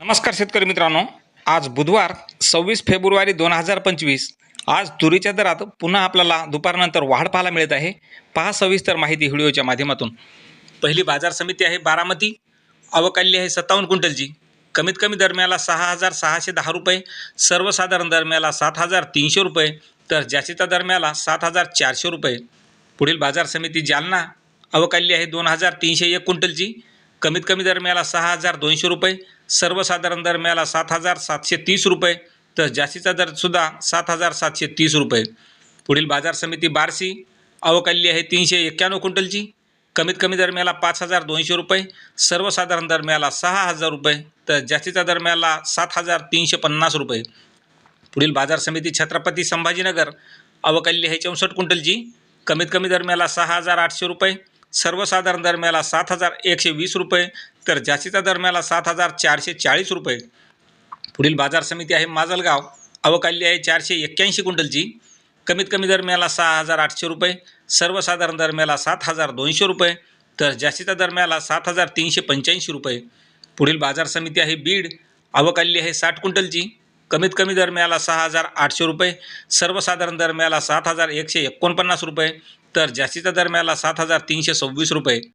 नमस्कार शेतकरी मित्रांनो. आज बुधवार सव्वीस फेब्रुवारी दोन हजार पंचवीस. आज तुरीच्या दरात पुन्हा आपल्याला दुपारनंतर वाढ पाहायला मिळत आहे. पहा सविस्तर माहिती व्हिडिओच्या माध्यमातून. पहिली बाजार समिती आहे बारामती. अवकाली आहे सत्तावन्न क्विंटलची. कमीत कमी दरम्याला सहा हजार सहाशे दहा रुपये. सर्वसाधारण दरम्याला सात हजार तीनशे रुपये. तर जास्तीचा दरम्याला सात हजार चारशे रुपये. पुढील बाजार समिती जालना अवकाली आहे दोन हजार तीनशे एक क्विंटलची. कमीत कमी दरम्याला सहा हजार दोनशे रुपये. सर्वसाधारण दरम्याला सात हजार सातशे तीस रुपये. तर जास्तीचा दरसुद्धा सात हजार सातशे तीस रुपये. पुढील बाजार समिती बारसी अवकाली आहे तीनशे एक्क्याण्णव क्विंटलची. कमीत कमी दरम्याला पाच हजार दोनशे रुपये. सर्वसाधारण दर मिळाला सहा हजार रुपये. तर जास्तीच्या दरम्याला सात हजार तीनशे पन्नास रुपये. पुढील बाजार समिती छत्रपती संभाजीनगर अवकल्ली आहे चौसष्ट क्विंटलची. कमीत कमी दरम्याला सहा हजार आठशे रुपये. सर्वसाधारण दरम्याला सात हजार एकशे वीस रुपये. तर जास्तीच्या दरम्याला सात हजार चारशे चाळीस रुपये. पुढील बाजार समिती आहे माजलगाव. अवकाली आहे चारशे एक्क्याऐंशी क्विंटलची. कमीत कमी दरम्याला सहा हजार आठशे रुपये. सर्वसाधारण दरम्याला सात हजार दोनशे रुपये. तर जास्तीच्या दरम्याला सात हजार तीनशे पंच्याऐंशी रुपये. पुढील बाजार समिती आहे बीड. अवकाली आहे साठ क्विंटलची. कमीत कमी दरम्याला सहा हजार आठशे रुपये. सर्वसाधारण दरम्याला सात हजार एकशे एकोणपन्नास रुपये. तर जास्तीच्या दरम्याला सात हजार तीनशे सव्वीस रुपये.